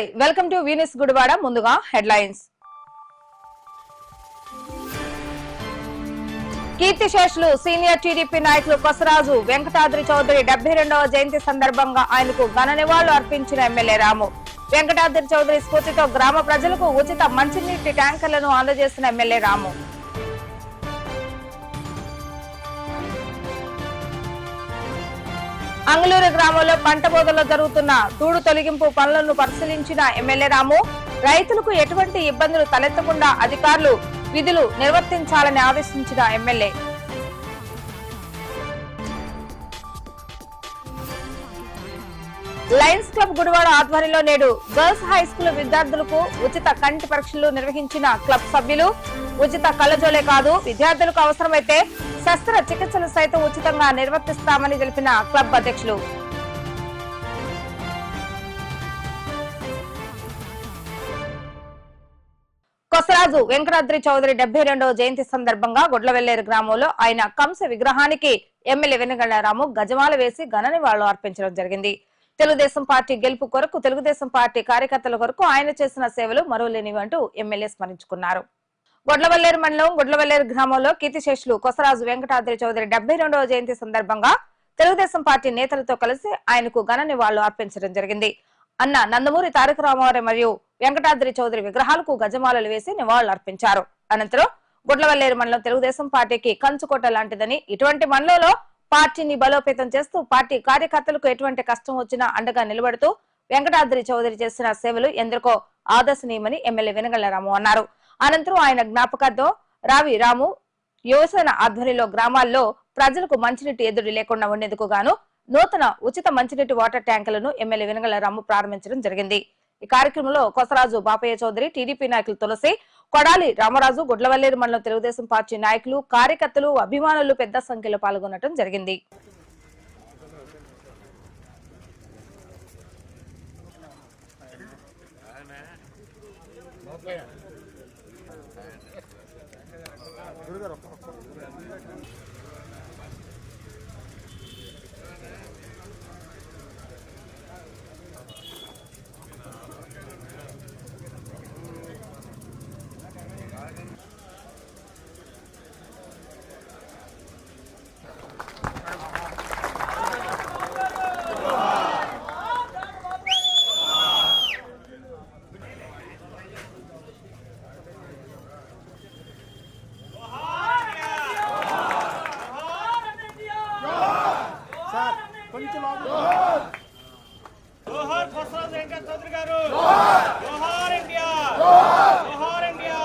నమస్తే. Welcome to Venus Gudivada. ముందుగా headlines. కీర్తిశేషులు సీనియర్ టీడీపీ నాయకులు కొసరాజు వెంకటాద్రి చౌదరి డెబ్బై రెండవ జయంతి సందర్భంగా ఆయనకు ఘన నివాళులు అర్పించిన ఎమ్మెల్యే రాము. వెంకటాద్రి చౌదరి స్ఫూర్తితో గ్రామ ప్రజలకు ఉచిత మంచినీటి ట్యాంకర్లను అందజేసిన ఎమ్మెల్యే రాము. అంగలూరు గ్రామంలో పంట బోధలో జరుగుతున్న తూడు తొలగింపు పనులను పరిశీలించిన ఎమ్మెల్యే రాము రైతులకు ఎటువంటి ఇబ్బందులు తలెత్తకుండా అధికారులు విధులు నిర్వర్తించాలని ఆదేశించిన ఎమ్మెల్యే. లయన్స్ క్లబ్ గుడివాడ ఆధ్వర్యంలో నేడు గర్ల్స్ హై స్కూల్ విద్యార్థులకు ఉచిత కంటి పరీక్షలు నిర్వహించిన క్లబ్ సభ్యులు ఉచిత కళ్ళజోలే కాదు. విద్యార్థులకు అవసరమైతే శస్త్ర చికిత్సలు సైతం ఉచితంగా నిర్వర్తిస్తామని తెలిపిన క్లబ్ అధ్యక్షులు. కొసరాజు వెంకటాద్రి చౌదరి డెబ్బై రెండవ జయంతి సందర్భంగా గుడ్లవెల్లేరు గ్రామంలో ఆయన కంస విగ్రహానికి ఎమ్మెల్యే వెనగళ్ళారాము గజమాల వేసి ఘన నివాళులు అర్పించడం జరిగింది. తెలుగుదేశం పార్టీ గెలుపు కొరకు తెలుగుదేశం పార్టీ కార్యకర్తల కొరకు ఆయన చేసిన సేవలు మరోలేనివి అంటూ ఎమ్మెల్యే స్మరించుకున్నారు. గొడ్లవల్లేరు మండలం గొడ్లవల్లేరు గ్రామంలో కీర్తిశేషులు కొసరాజు వెంకటాద్రి చౌదరి డెబ్బై రెండవ జయంతి సందర్భంగా తెలుగుదేశం పార్టీ నేతలతో కలిసి ఆయనకు ఘన నివాళులు అర్పించడం జరిగింది. అన్న నందమూరి తారక రామారావు మరియు వెంకటాద్రి చౌదరి విగ్రహాలకు గజమాలలు వేసి నివాళులు అర్పించారు. అనంతరం గుడ్లవల్లేరు మండలం తెలుగుదేశం పార్టీకి కంచుకోట లాంటిదని ఇటువంటి మండలంలో పార్టీని బలోపేతం చేస్తూ పార్టీ కార్యకర్తలకు ఎటువంటి కష్టం వచ్చినా అండగా నిలబడుతూ వెంకటాద్రి చౌదరి చేసిన సేవలు ఎందరికో ఆదర్శనీయమని ఎమ్మెల్యే వెనగళ్ళరాము అన్నారు. అనంతరం ఆయన జ్ఞాపకార్థం రావి రాము యువసేన ఆధ్వర్యంలో గ్రామాల్లో ప్రజలకు మంచినీటి ఎదురు లేకుండా ఉండేందుకు గాను నూతన ఉచిత మంచినీటి వాటర్ ట్యాంకులను ఎమ్మెల్యే వెనగల రాము ప్రారంభించడం జరిగింది. ఈ కార్యక్రమంలో కొసరాజు బాపయ్య చౌదరి టీడీపీ నాయకులు తులసి కొడాలి రామరాజు గుడ్లవల్లేరు మండలం తెలుగుదేశం పార్టీ నాయకులు కార్యకర్తలు అభిమానులు పెద్ద సంఖ్యలో పాల్గొనడం జరిగింది. 아, 들어가라. జోహార్ ప్రసాద్ వెంకట చౌదరి గారు. జోహార్! ఇండియా! జోహార్! ఇండియా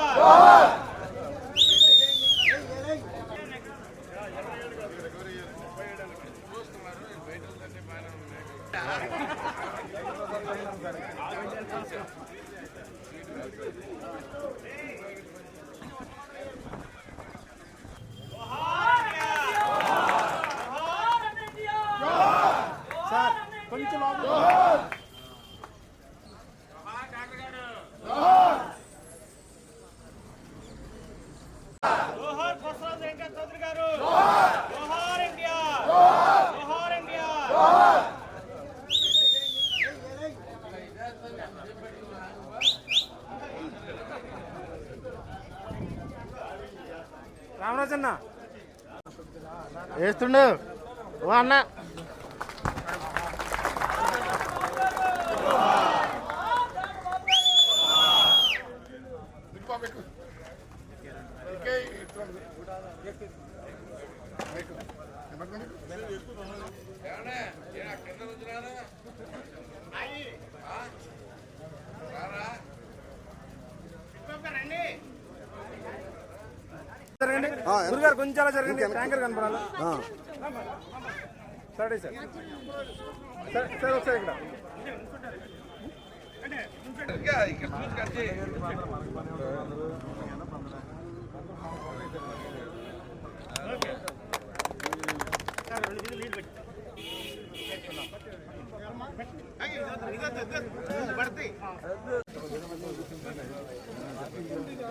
జోహార్ ప్రసాద్ వెంకట చౌదరి గారు జోహార్ ఇండియా జోహార్ ఇండియా రామరాజన్న వేస్తుండు ఓ అన్న. జరగండి గురుగారు కొంచెం అలా జరగండి ట్యాంకర్ కనపడాలా సరే సార్ సార్ సార్ ఒకసారి ఇక్కడ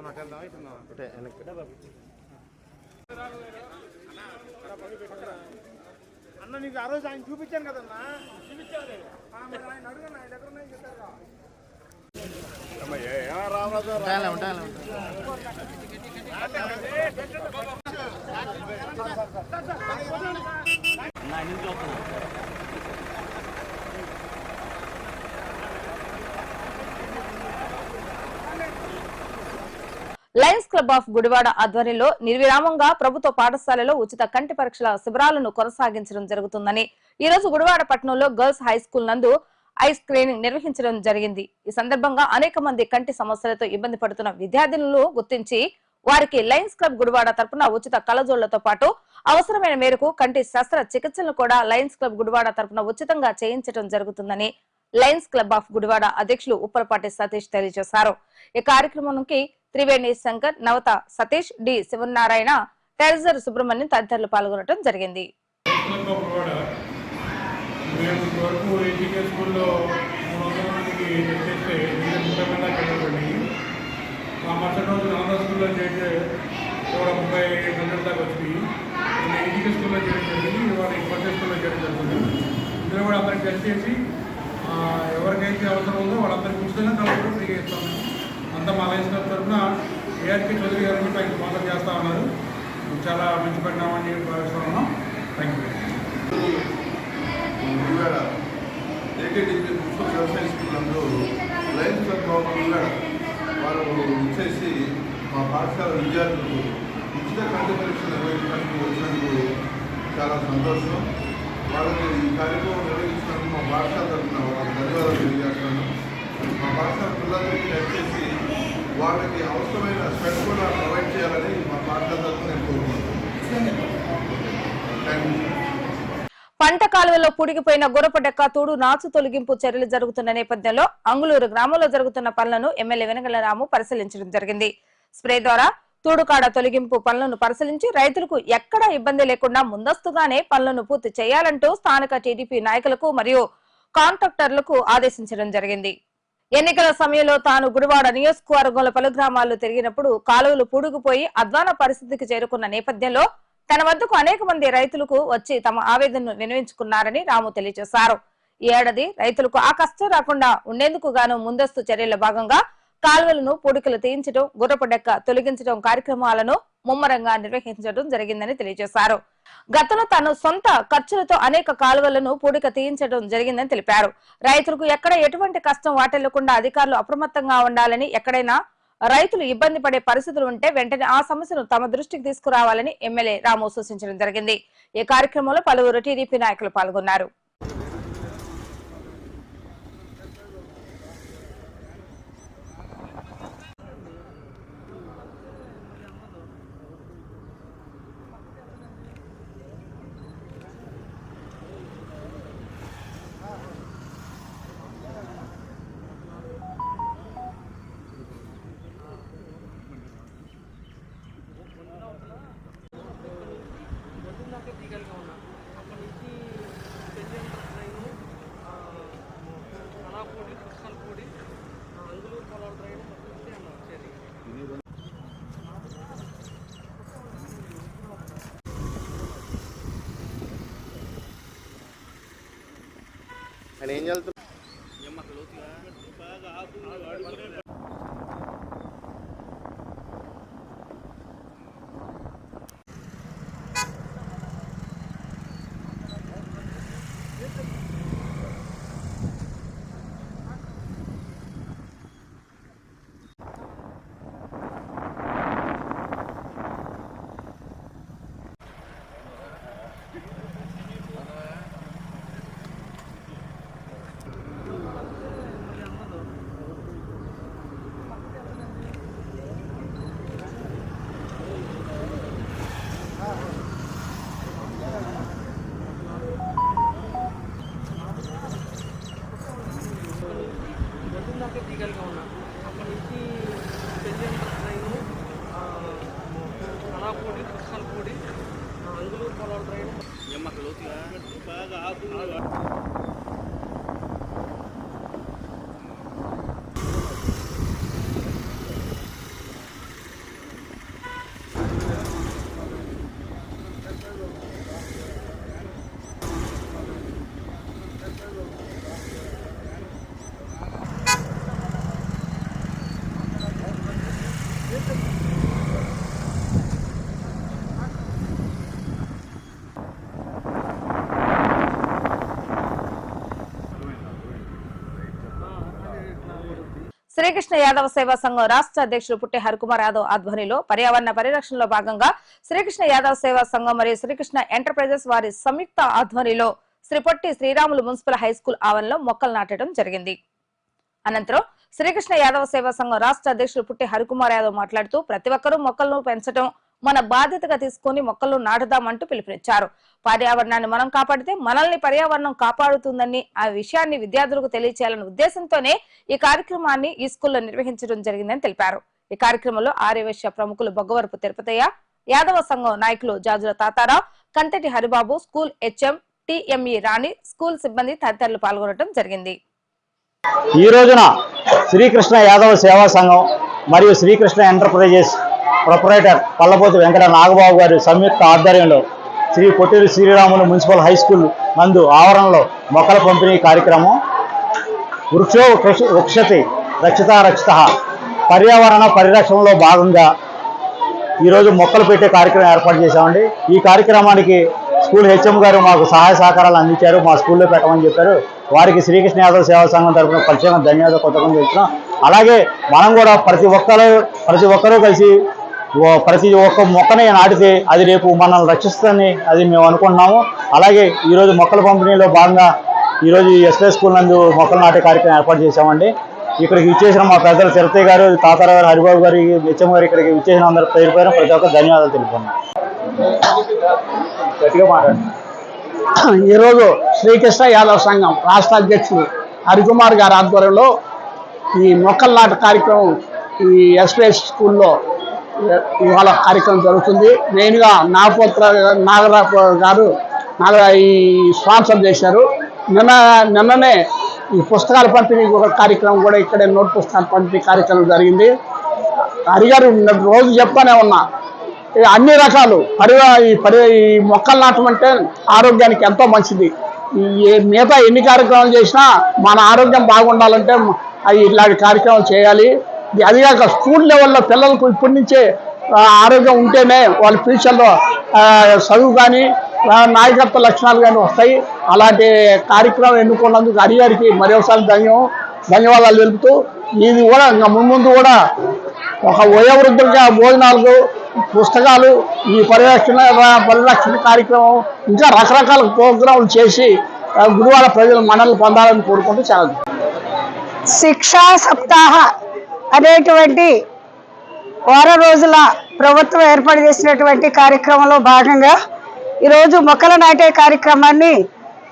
కట్టండి కట్టండి అన్న నీకు ఆ రోజు ఆయన చూపించాను కదన్నా? చూపించాను మరి ఆయన అడుగన్నా ఆయన దగ్గర ఉన్నాయని చెప్పారుగా లయన్స్ క్లబ్ ఆఫ్ గుడివాడ ఆధ్వర్యంలో నిర్విరామంగా ప్రభుత్వ పాఠశాలలో ఉచిత కంటి పరీక్షల శిబిరాలను కొనసాగించడం జరుగుతుందని. ఈ రోజు గుడివాడ పట్టణంలో గర్ల్స్ హై స్కూల్ నందు ఐ స్క్రీనింగ్ నిర్వహించడం జరిగింది. ఈ సందర్భంగా అనేక మంది కంటి సమస్యలతో ఇబ్బంది పడుతున్న విద్యార్థినులు గుర్తించి వారికి లయన్స్ క్లబ్ గుడివాడ తరపున ఉచిత కళజోళ్ళతో పాటు అవసరమైన మేరకు కంటి శస్త్ర చికిత్సలను కూడా లయన్స్ క్లబ్ గుడివాడ తరపున ఉచితంగా చేయించడం జరుగుతుందని లయన్స్ క్లబ్ ఆఫ్ గుడివాడ అధ్యక్షులు ఉప్పలపాటి సతీష్ తెలియజేశారు. ఈ కార్యక్రమానికి త్రివేణి శంకర్ నవత సతీష్ డి శివనారాయణ టెరిజర్ సుబ్రహ్మణ్యం తదితరులు పాల్గొనడం జరిగింది. మరుసటి రోజు స్కూల్లో చేస్తే ముప్పై దాకా నేను స్కూల్లో చేయడం జరిగింది ఇవాళ స్కూల్లో చేయడం జరుగుతుంది. ఇందులో కూడా అందరికి టెస్ట్ అవసరం ఉందో వాళ్ళందరికీ ఉచితంగా కలెక్టర్ ఫ్రీగా ఇస్తాము అంతా మా లైన్స్ తరఫున ఏఆర్కే చౌదరి గారు కూడా పైకి స్పాన్సర్ చేస్తా ఉన్నారు. చాలా మంచి పరిణామం భావిస్తా ఉన్నాం thank you Gudivada A K D P municipal వ్యవసాయ స్కూల్ నందు లయన్స్ క్లబ్ వారు ఇచ్చేసి మా పాఠశాల విద్యార్థులకు ఉచిత కంటి పరీక్ష నిర్వహించడానికి వచ్చినందుకు చాలా సంతోషం. వాళ్ళకి ఈ కార్యక్రమం నిర్వహించినందుకు మా పాఠశాల తరఫున ధన్యవాదాలు తెలియజేస్తున్నాను. మా పాఠశాల పిల్లలకి దయచేసి వాళ్ళకి అవసరమైన స్పెట్ కూడా ప్రొవైడ్ చేయాలని మా పాఠశాల తరఫున నేను కోరుకుంటున్నాను. పంట కాలువలో పుడిగిపోయిన గురపడెక్క తూడు నాచు తొలగింపు చర్యలు జరుగుతున్న నేపథ్యంలో అంగులూరు గ్రామంలో జరుగుతున్న పనులను ఎమ్మెల్యే వెనగల రాము పరిశీలించడం జరిగింది. స్ప్రే ద్వారా తూడుకాడ తొలగింపు పనులను పరిశీలించి రైతులకు ఎక్కడా ఇబ్బంది లేకుండా ముందస్తుగానే పనులను పూర్తి చేయాలంటూ స్థానిక టీడీపీ నాయకులకు మరియు కాంట్రాక్టర్లకు ఆదేశించడం జరిగింది. ఎన్నికల సమయంలో తాను గుడివాడ నియోజకవర్గంలో పలు గ్రామాల్లో తిరిగినప్పుడు కాలువలు పూడుకుపోయి అధ్వాన పరిస్థితికి చేరుకున్న నేపథ్యంలో తన వద్దకు అనేక మంది రైతులకు వచ్చి తమ ఆవేదనను వినియోగించుకున్నారని రాము తెలియజేశారు. ఈ ఏడాది రైతులకు ఆ కష్టం రాకుండా ఉండేందుకు గాను ముందస్తు చర్యల భాగంగా కాలువలను పూడికలు తీయించడం గుర్రపు డెక్క తొలగించడం కార్యక్రమాలను ముమ్మరంగా నిర్వహించడం జరిగిందని తెలియజేశారు. గతంలో తాను సొంత ఖర్చులతో అనేక కాలువలను పూడిక తీయించడం జరిగిందని తెలిపారు. రైతులకు ఎక్కడ ఎటువంటి కష్టం వాటిల్లకుండా అధికారులు అప్రమత్తంగా ఉండాలని ఎక్కడైనా రైతులు ఇబ్బంది పడే పరిస్థితులు ఉంటే వెంటనే ఆ సమస్యను తమ దృష్టికి తీసుకురావాలని ఎమ్మెల్యే రాము సూచించడం జరిగింది. ఈ కార్యక్రమంలో పలువురు టీడీపీ నాయకులు పాల్గొన్నారు. ఏం చదువుతున్నారు శ్రీకృష్ణ యాదవ సేవా సంఘం రాష్ట్ర అధ్యక్షులు పుట్టి హరికుమార్ యాదవ్ ఆధ్వర్యంలో పర్యావరణ పరిరక్షణలో భాగంగా శ్రీకృష్ణ యాదవ్ సేవా సంఘం మరియు శ్రీకృష్ణ ఎంటర్ప్రైజెస్ వారి సంయుక్త ఆధ్వర్యంలో Shri Potti Sriramulu municipal high school ఆవరణలో మొక్కలు నాటడం జరిగింది. అనంతరం శ్రీకృష్ణ యాదవ సేవా సంఘం రాష్ట్ర అధ్యక్షులు పుట్టి హరికుమార్ యాదవ్ మాట్లాడుతూ ప్రతి ఒక్కరూ మొక్కలను పెంచడం మన బాధ్యతగా తీసుకొని మొక్కలు నాటుదామంటూ పిలుపునిచ్చారు. పర్యావరణాన్ని మనం కాపాడితే మనల్ని పర్యావరణం కాపాడుతుందని ఆ విషయాన్ని విద్యార్థులకు తెలియచేయాలనే ఉద్దేశంతోనే ఈ కార్యక్రమాన్ని ఈ స్కూల్లో నిర్వహించడం జరిగిందని తెలిపారు. ఈ కార్యక్రమంలో ఆర్యవేశ్య ప్రముఖులు బొగ్గవరపు తిరుపతయ్య యాదవ సంఘం నాయకులు Jajula Tatarao Kantati Haribabu school HM T M E Rani school సిబ్బంది తదితరులు పాల్గొనడం జరిగింది. ఈ రోజున శ్రీకృష్ణ యాదవ సేవా సంఘం మరియు శ్రీకృష్ణ ఎంటర్ప్రైజెస్ ప్రొపరేటర్ పల్లపోతి వెంకట నాగబాబు గారి సంయుక్త ఆధ్వర్యంలో శ్రీ పొట్టిరి శ్రీరాములు మున్సిపల్ హై స్కూల్ నందు ఆవరణలో మొక్కల పంపిణీ కార్యక్రమం. వృక్షో వృక్ష- వృక్షతి రక్షిత రక్షిత. పర్యావరణ పరిరక్షణలో భాగంగా ఈరోజు మొక్కలు పెట్టే కార్యక్రమం ఏర్పాటు చేశామండి. ఈ కార్యక్రమానికి స్కూల్ హెచ్ఎం గారు మాకు సహాయ సహకారాలు అందించారు. మా స్కూల్లో పెట్టమని చెప్పారు. వారికి శ్రీకృష్ణ యాదవ్ సేవా సంఘం తరఫున ప్రత్యేకంగా ధన్యవాదాలు కొత్తగా చెప్తున్నాం అలాగే మనం కూడా ప్రతి ఒక్కరు ప్రతి ఒక్కరూ కలిసి ప్రతి ఒక్క మొక్కని నాటితే అది రేపు మనల్ని రక్షిస్తుందని అది మేము అనుకుంటున్నాము. అలాగే ఈరోజు మొక్కల పంపిణీలో భాగంగా ఈరోజు ఎస్ఎస్ స్కూల్ నందు మొక్కలు నాటే కార్యక్రమం ఏర్పాటు చేశామండి. ఇక్కడికి ఇచ్చేసిన మా పెద్దలు చిరతయ్య గారు తాతారావు గారు హరిబాబు గారు హెచ్ఎం గారు ఇక్కడికి ఇచ్చేసిన అందరి పేరు పైన ప్రతి ఒక్కరు ధన్యవాదాలు తెలుపుకున్నాం గట్టిగా మాట్లాడండి. ఈరోజు శ్రీకృష్ణ యాదవ్ సంఘం రాష్ట్ర అధ్యక్షుడు హరికుమార్ గారి ఆధ్వర్యంలో ఈ మొక్కలు నాటు కార్యక్రమం ఈ ఎస్పీఎస్ స్కూల్లో ఇవాళ కార్యక్రమం జరుగుతుంది. మెయిన్గా నాగపోత్ర నాగరావు గారు నాగరా ఈ స్పాన్సర్ చేశారు. నిన్న నిన్ననే ఈ పుస్తకాల పంపిణీ కార్యక్రమం కూడా ఇక్కడే నోట్ పుస్తకాలు పంపిణీ కార్యక్రమం జరిగింది. అడిగారు రోజు చెప్తానే ఉన్నా. అన్ని రకాలు పరివా ఈ పరి ఈ మొక్కలు నాటమంటే ఆరోగ్యానికి ఎంతో మంచిది. ఈ ఏ- మిగతా ఎన్ని కార్యక్రమాలు చేసినా మన ఆరోగ్యం బాగుండాలంటే ఇలాంటి కార్యక్రమాలు చేయాలి. అది కాక స్కూల్ లెవెల్లో పిల్లలకు ఇప్పటి నుంచే ఆరోగ్యం ఉంటేనే వాళ్ళ ఫ్యూచర్లో చదువు కానీ నాయకత్వ లక్షణాలు కానీ వస్తాయి. అలాంటి కార్యక్రమం ఎన్నుకున్నందుకు హరిగారికి మరోసారి ధన్యం ధన్యవాదాలు తెలుపుతూ ఇది కూడా ఇంకా ముందు కూడా ఒక వయోవృద్ధులుగా భోజనాలు పుస్తకాలు ఈ పరిరక్షణ పరిరక్షణ కార్యక్రమం ఇంకా రకరకాల ప్రోగ్రాంలు చేసి గురువారం ప్రజలు మనల్ని పొందాలని కోరుకుంటూ చాలా శిక్షా సప్తాహ అనేటువంటి వారం రోజుల ప్రభుత్వం ఏర్పాటు చేసినటువంటి కార్యక్రమంలో భాగంగా ఈరోజు మొక్కలు నాటే కార్యక్రమాన్ని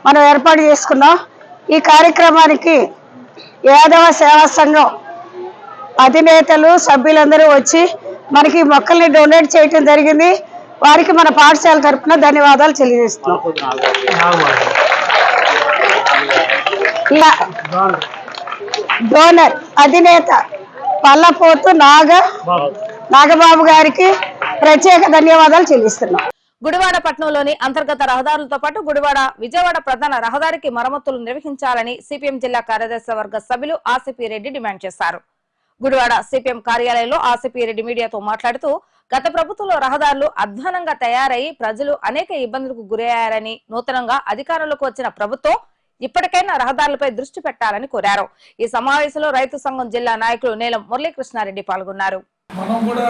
మనం ఏర్పాటు చేసుకున్నాం. ఈ కార్యక్రమానికి యాదవ సేవా సంఘం అధినేతలు సభ్యులందరూ వచ్చి మనకి మొక్కల్ని డొనేట్ చేయటం జరిగింది. వారికి మన పాఠశాల తరపున ధన్యవాదాలు తెలియజేస్తున్నాం. ఇలా డోనర్ అధినేత పల్లపోతు నాగ నాగబాబు గారికి ప్రత్యేక ధన్యవాదాలు చెల్లిస్తున్నాం. గుడివాడ పట్టణంలోని అంతర్గత రహదారులతో పాటు గుడివాడ విజయవాడ ప్రధాన రహదారికి మరమ్మతులు నిర్వహించాలని సిపిఎం జిల్లా కార్యదర్శి వర్గ సభ్యులు ఆసిపి రెడ్డి డిమాండ్ చేశారు. గుడివాడ సిపిఎం కార్యాలయంలో ఆసిపి రెడ్డి మీడియాతో మాట్లాడుతూ గత ప్రభుత్వంలో రహదారులు అధ్వానంగా తయారై ప్రజలు అనేక ఇబ్బందులకు గురయ్యారని నూతనంగా అధికారంలోకి వచ్చిన ప్రభుత్వం ఇప్పటికైనా రహదారులపై దృష్టి పెట్టాలని కోరారు. ఈ సమావేశంలో రైతు సంఘం జిల్లా నాయకులు నీలం మురళీకృష్ణారెడ్డి పాల్గొన్నారు. మనం కూడా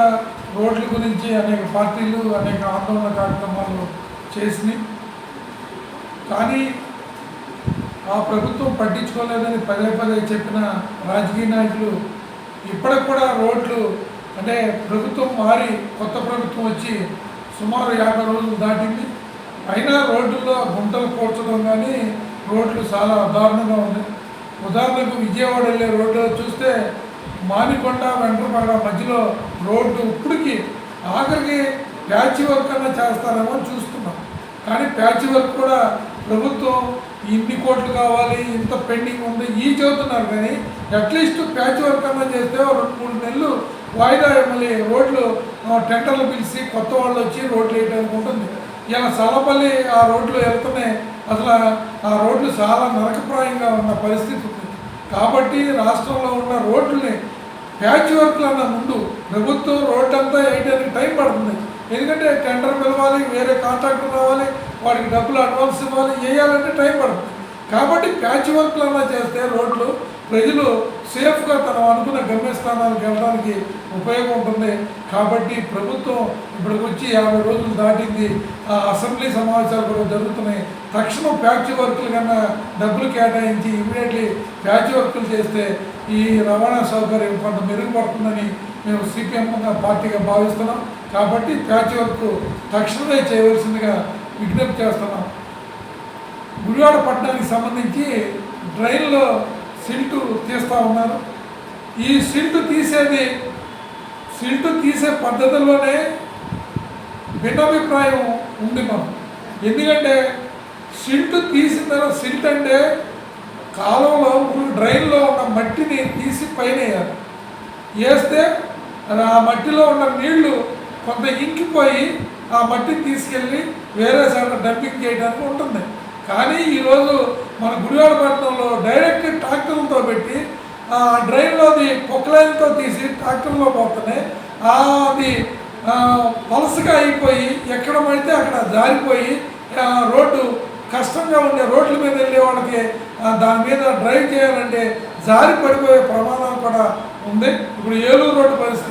రోడ్ల గురించి అనేక పార్టీలు అనేక ఆందోళన కార్యక్రమాలు చేసినాయి. కానీ ఆ ప్రభుత్వం పట్టించుకోలేదని పదే పదే చెప్పిన రాజకీయ నాయకులు ఇప్పటికి కూడా రోడ్లు అంటే ప్రభుత్వం మారి కొత్త ప్రభుత్వం వచ్చి సుమారు యాభై రోజులు దాటింది. అయినా రోడ్లలో గుంటలు కూర్చడం కానీ రోడ్లు చాలా దారుణంగా ఉన్నాయి ఉదాహరణకు విజయవాడ వెళ్ళే రోడ్డు చూస్తే మానికొండ వెంట్రపాడ మధ్యలో రోడ్డు ఇప్పటికి ఆఖరికి ప్యాచ్ వర్క్ అన్నా చేస్తారేమో అని చూస్తున్నాం. కానీ ప్యాచ్ వర్క్ కూడా ప్రభుత్వం ఇన్ని కోట్లు కావాలి ఇంత పెండింగ్ ఉంది ఈ చెబుతున్నారు కానీ అట్లీస్ట్ ప్యాచ్ వర్క్ అన్నా చేస్తే రెండు మూడు నెలలు వాయిదా మళ్ళీ రోడ్లు ఆ, టెండర్లు పిలిచి కొత్త వాళ్ళు వచ్చి రోడ్లు వేయడానికి ఉంటుంది. ఇలా సలపల్లి ఆ రోడ్లు వెళ్తున్నాయి. అసలు ఆ రోడ్లు చాలా నరకప్రాయంగా ఉన్న పరిస్థితి ఉంది. కాబట్టి రాష్ట్రంలో ఉన్న రోడ్లని ప్యాచ్ వర్క్లు అన్న ముందు ప్రభుత్వం రోడ్డు అంతా వేయడానికి టైం పడుతుంది. ఎందుకంటే టెండర్ పిలవాలి వేరే కాంట్రాక్టర్ రావాలి వాడికి డబ్బులు అడ్వాన్స్ ఇవ్వాలి వేయాలంటే టైం పడుతుంది. కాబట్టి ప్యాచ్ వర్క్లు అన్నా చేస్తే రోడ్లు ప్రజలు సేఫ్గా తను అనుకున్న గమ్యస్థానానికి వెళ్ళడానికి ఉపయోగం ఉంటుంది. కాబట్టి ప్రభుత్వం ఇప్పటికి వచ్చి యాభై రోజులు దాటింది. ఆ అసెంబ్లీ సమావేశాలు కూడా జరుగుతున్నాయి. తక్షణం ప్యాచ్ వర్కులు కన్నా డబ్బులు కేటాయించి ఇమీడియట్లీ ప్యాచ్ వర్కులు చేస్తే ఈ రవాణా సౌకర్యం కొంత మెరుగుపడుతుందని మేము సిపిఎం పార్టీగా భావిస్తున్నాం. కాబట్టి ప్యాచ్ వర్క్ తక్షణమే చేయవలసిందిగా విజ్ఞప్తి చేస్తున్నాం. గుడివాడ పట్టణానికి సంబంధించి ట్రైన్లో సిల్టు తీస్తూ ఉన్నారు. ఈ సిల్టు తీసేది సిల్టు తీసే పద్ధతిలోనే భిన్నాభిప్రాయం ఉంది మనం ఎందుకంటే సిల్టు తీసిన తర్వాత సిల్ట్ అంటే కాలంలో డ్రైన్లో ఉన్న మట్టిని తీసి పైన వేయాలి వేస్తే అది ఆ మట్టిలో ఉన్న నీళ్ళు కొంత ఇంకిపోయి ఆ మట్టిని తీసుకెళ్ళి వేరే చోట డంపింగ్ చేయడానికి ఉంటుంది. కానీ ఈరోజు మన గుడివాడపట్నంలో డైరెక్ట్ ట్రాక్టర్లతో పెట్టి ఆ డ్రైన్లోది పొక్కలైన్తో తీసి ట్రాక్టర్లో పోతున్నాయి అది వలసగా పలసగా అయిపోయి ఎక్కడ పడితే అక్కడ జారిపోయి రోడ్డు కష్టంగా ఉండే రోడ్ల మీద వెళ్ళే వాళ్ళకి దాని మీద డ్రైవ్ చేయాలంటే జారి పడిపోయే ప్రమాదం కూడా ఉంది. ఇప్పుడు ఏలూరు రోడ్డు పరిస్థితి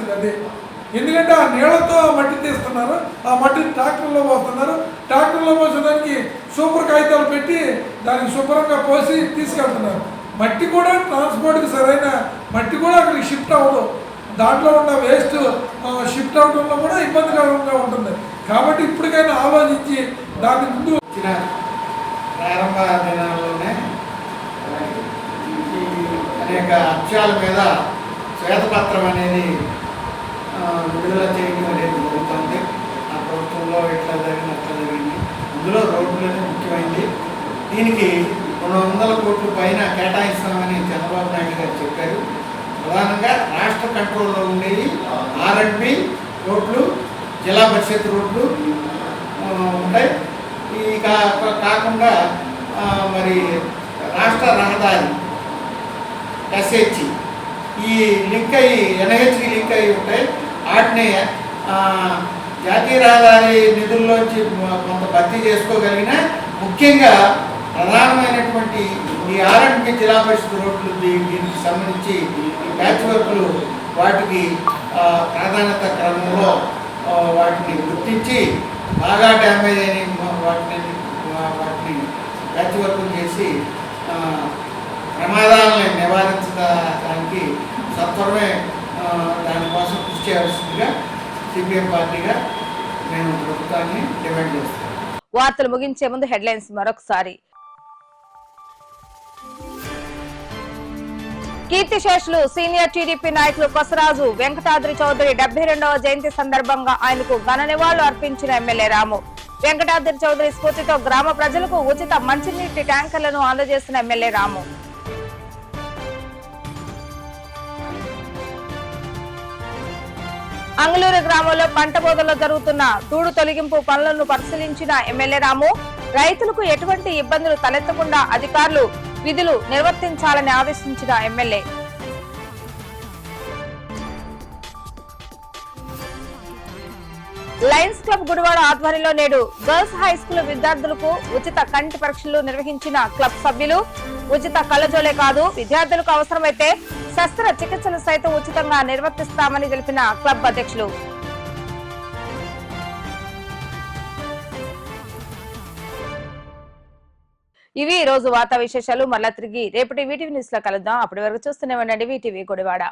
ఎందుకంటే ఆ నీళ్ళతో ఆ మట్టి తీస్తున్నారు ఆ మట్టిని ట్రాక్టర్లో పోస్తున్నారు. ట్రాక్టర్లో పోసేదానికి సూపర్ కాగితాలు పెట్టి దానికి శుభ్రంగా పోసి తీసుకెళ్తున్నారు. మట్టి కూడా ట్రాన్స్పోర్ట్కి సరైన మట్టి కూడా అక్కడికి షిఫ్ట్ అవ్వదు. దాంట్లో ఉన్న వేస్ట్ షిఫ్ట్ అవడంలో కూడా ఇబ్బందికరంగా ఉంటుంది. కాబట్టి ఇప్పటికైనా ఆలోచించి దాని ముందు ప్రారంభ దినాల్లోనే అనేక అంశాల మీద శ్వేతపత్రం అనేది విడుదల చేయడం అనేది జరుగుతుంది ఆ ప్రభుత్వంలో ఎట్లా జరిగింది అట్లా జరిగింది. అందులో రోడ్లు ముఖ్యమైనది దీనికి రెండు వందల కోట్ల పైన కేటాయిస్తామని చంద్రబాబు నాయుడు గారు చెప్పారు. ప్రధానంగా రాష్ట్ర కంట్రోల్లో ఉండేవి ఆర్ఎండ్బి రోడ్లు జిల్లా పరిషత్ రోడ్లు ఉంటాయి. ఈ కాకుండా మరి రాష్ట్ర రహదారి ఎస్హెచ్ ఈ లింక్ అయ్యి ఎన్హెచ్కి లింక్ అయ్యి ఉంటాయి. వాటిని జాతీయ రహదారి నిధుల్లోంచి కొంత భర్తీ చేసుకోగలిగిన ముఖ్యంగా ప్రధానమైనటువంటి ఈ ఆర్ఎండ్బి జిల్లా పరిషత్ రోడ్లు దీనికి సంబంధించి ఈ ప్యాచ్ వర్క్లు వాటికి ప్రాధాన్యత క్రమంలో వాటిని గుర్తించి బాగా డ్యామేజ్ అయిన వాటిని వాటిని ప్యాచ్ వర్క్ చేసి ప్రమాదాలను నివారించడానికి సత్వరమే దానికోసం ఇచ్చేయాల్సిందిగా సిపిఎం పార్టీగా నేను ప్రభుత్వాన్ని డిమాండ్ చేస్తాను. వార్తలు ముగించే ముందు హెడ్లైన్స్ మరొకసారి. కీర్తిశేషులు సీనియర్ టీడీపీ నాయకులు కొసరాజు వెంకటాద్రి చౌదరి డెబ్బై రెండవ జయంతి సందర్భంగా ఆయనకు ఘన నివాళులు అర్పించిన ఎమ్మెల్యే రాము. వెంకటాద్రి చౌదరి స్ఫూర్తితో గ్రామ ప్రజలకు ఉచిత మంచినీటి ట్యాంకర్లను అందజేసిన ఎమ్మెల్యే రాము. అంగులూరు గ్రామంలో పంట బోధలో జరుగుతున్న తూడు తొలగింపు పనులను పరిశీలించిన ఎమ్మెల్యే రాము రైతులకు ఎటువంటి ఇబ్బందులు తలెత్తకుండా అధికారులు విధులు నిర్వర్తించాలని ఆదేశించిన ఎమ్మెల్యే. లయన్స్ క్లబ్ గుడివాడ ఆధ్వర్యంలో నేడు గర్ల్స్ హై స్కూల్ విద్యార్థులకు ఉచిత కంటి పరీక్షలు నిర్వహించిన క్లబ్ సభ్యులు ఉచిత కళ్ళజోలే కాదు విద్యార్థులకు అవసరమైతే శస్త్ర చికిత్సలు సైతం ఉచితంగా నిర్వర్తిస్తామని తెలిపిన క్లబ్ అధ్యక్షులు. ఇవి ఈ రోజు వార్తా విశేషాలు. మళ్ళా తిరిగి రేపటి వీటీవీ న్యూస్లో కలుద్దాం. అప్పటి వరకు చూస్తూనే ఉండండి. వీటీవీ గుడివాడ.